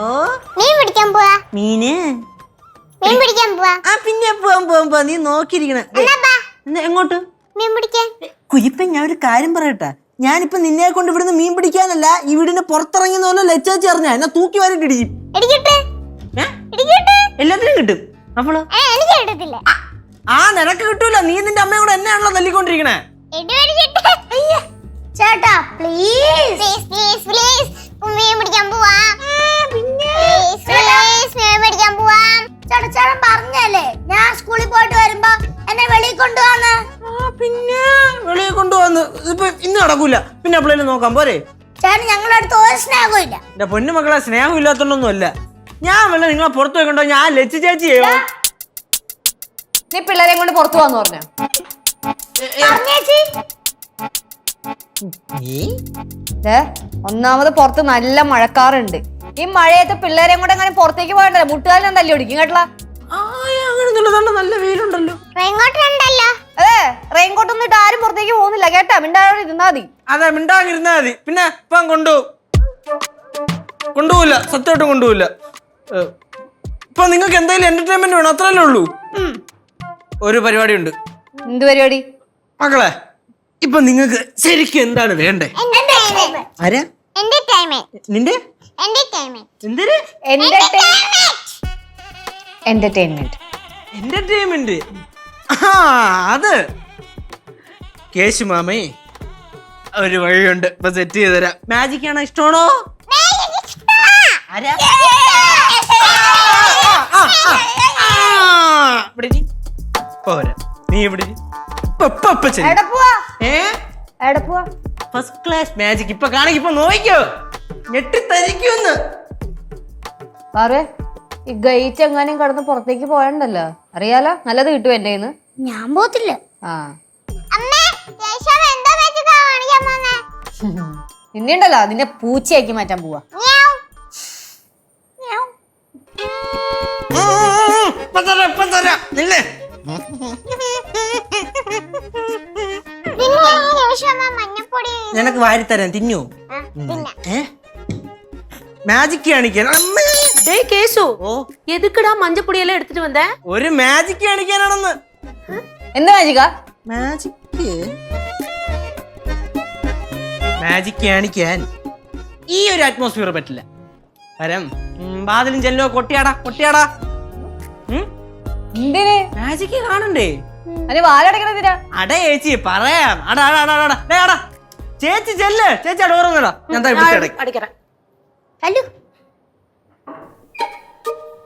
ഓ? മീൻ പിടിക്കാൻ പോവാ. മീന്? മീൻ പിടിക്കാൻ പോവാ. ആ പിന്നെ പോവാൻ പോവാൻ പോവാ. നീ നോക്കിയിരിക്കണ. എങ്ങോട്ട്? മീൻ പിടിക്കാൻ. കുരിപ്പൻ ഞാൻ ഒരു കാര്യം പറയട്ടെ. ഞാനിപ്പോ നിന്നെ കൊണ്ട് ഇവിടുന്ന് മീൻ പിടിക്കാനല്ല ഈ വീടിന് പുറത്തിറങ്ങുന്ന പോലെ ലച്ചാച്ചി അറിഞ്ഞ എന്നെ തൂക്കി വാരിട്ട് ഇടിക്കും എല്ലാത്തിനും കിട്ടും. അപ്പോളോ? ആ നിനക്ക് കിട്ടൂല. നീ നിന്റെ അമ്മയും കൂടെ എന്നെയാണല്ലോ തല്ലിക്കൊണ്ടിരിക്കണേ. ചേട്ടാ പ്ലീസ് പ്ലീസ് പ്ലീസ് ഞാൻ സ്കൂളിൽ പോയിട്ട് വരുമ്പോ എന്നെ വെളിയിൽ കൊണ്ടുവന്ന്. ആ പിന്നെ വെളിയിൽ കൊണ്ടുവന്ന്. ഇപ്പൊ ഇന്ന് നടക്കൂല. പിന്നെ എപ്പോഴേലും നോക്കാം. പോരെ. ചേട്ടൻ ഞങ്ങളുടെ അടുത്ത് ഒരു സ്നേഹവും ഇല്ല എന്റെ പൊന്നു മക്കളെ സ്നേഹം ഇല്ലാത്തോണ്ടൊന്നും അല്ല ഞാൻ വല്ല നിങ്ങളെ പുറത്തു വെക്കണ്ടോ ഞാൻ ലച്ചു ചേച്ചി നീ പിള്ളേരെ കൊണ്ട് പുറത്തു പോവാന്ന് പറഞ്ഞു? ഒന്നാമത് പുറത്ത് നല്ല മഴക്കാറുണ്ട്. ഈ മഴയത്ത് പിള്ളേരെ കൂടെ അങ്ങനെ പുറത്തേക്ക് പോകണ്ടല്ലോ? മുട്ടുകാരൻ തല്ലി ഓടിക്കും കേട്ടല അങ്ങനെ നല്ല വെയിലുണ്ടല്ലോ. ഇങ്ങോട്ട് ഉണ്ടല്ലോ അതെ റെയിൻകോട്ട് ഒന്നും ഇട്ട് ആരും പുറത്തേക്ക് പോകുന്നില്ല. കേട്ടാ മിണ്ടാതെ ഇരുന്നാ മതി. അതെ മിണ്ടാങ്ങിരുന്നാ മതി. പിന്നെ ഇപ്പം കൊണ്ടുപോകും കൊണ്ടുപോകില്ല സത്യമായിട്ടും കൊണ്ടുപോകില്ല ഇപ്പൊ നിങ്ങൾക്ക് എന്തെങ്കിലും എന്റർടൈൻമെന്റ് വേണം? അത്രല്ലേ ഉള്ളൂ. ഒരു പരിപാടി ഉണ്ട് എന്ത് പരിപാടി? മക്കളെ ഇപ്പൊ നിങ്ങൾക്ക് ശരിക്കും എന്താണ് വേണ്ടേ? ആരാ? എന്റർടൈൻമെന്റ് നിന്റെ? എന്റർടൈൻമെന്റ് എന്തിന്? എന്റർടൈൻമെന്റ് എന്റർടൈൻമെന്റ് ആ അത്. കേശു മാമേ ഒരു വഴിയുണ്ട്. ഇപ്പൊ സെറ്റ് ചെയ്ത് തരാം മാജിക് ആണോ ഇഷ്ടമാണോ. പോരാ നീ ഇവിടെ ഫസ്റ്റ് ക്ലാസ് മാജിക് ഇപ്പൊ കാണിക്ക് ഇപ്പൊ നോക്കിക്കോ ഞെട്ടിത്തരിക്കുന്ന് പാറേ ഈ ഗേറ്റ് എങ്ങാനും കടന്ന് പുറത്തേക്ക് പോയണ്ടല്ലോ? അറിയാലോ നല്ലത് കിട്ടും എന്റെ കയ്യിന്ന്? ഞാൻ പോത്തില്ല. ആ. നിന്നുണ്ടല്ലോ അതിന്റെ പൂച്ചയാക്കി മാറ്റാൻ പോവാ. നിനക്ക് വാരിത്തരാൻ തിന്നു. ഏ? മാജിക് കാണിക്കാൻ. അമ്മേ. டேய் கேசு ഓ எதுக்குடா மஞ்சள் பொடியெல்லாம் எடுத்துட்டு வந்த ഒരു മാജിക് കാണിക്കാനാണെന്ന് എന്ത് മാജിക മാജിക് മാജിക് കാണിക്കാൻ ഈ ഒരു അറ്റ്മോസ്ഫിയർ പറ്റില്ല കാരണം ഉം, വാതിലും ചെല്ലോ കൊട്ടിയാടാ കൊട്ടിയാടാ എന്തിന് മാജിക് കാണണ്ടേ അതിന് വാലടക്കണതിരാ അട ചേച്ചി പറയാം അടാ അടാ അടാ അടാ ഡേ, അടാ ചേച്ചി ചെല്ല് ചേച്ചി അട ഓർമ്മടാ ഞാൻ ദാ ഇവിടുത്തെ ഇടയ്ക്ക്. அடிக்கிறேன் ഹലോ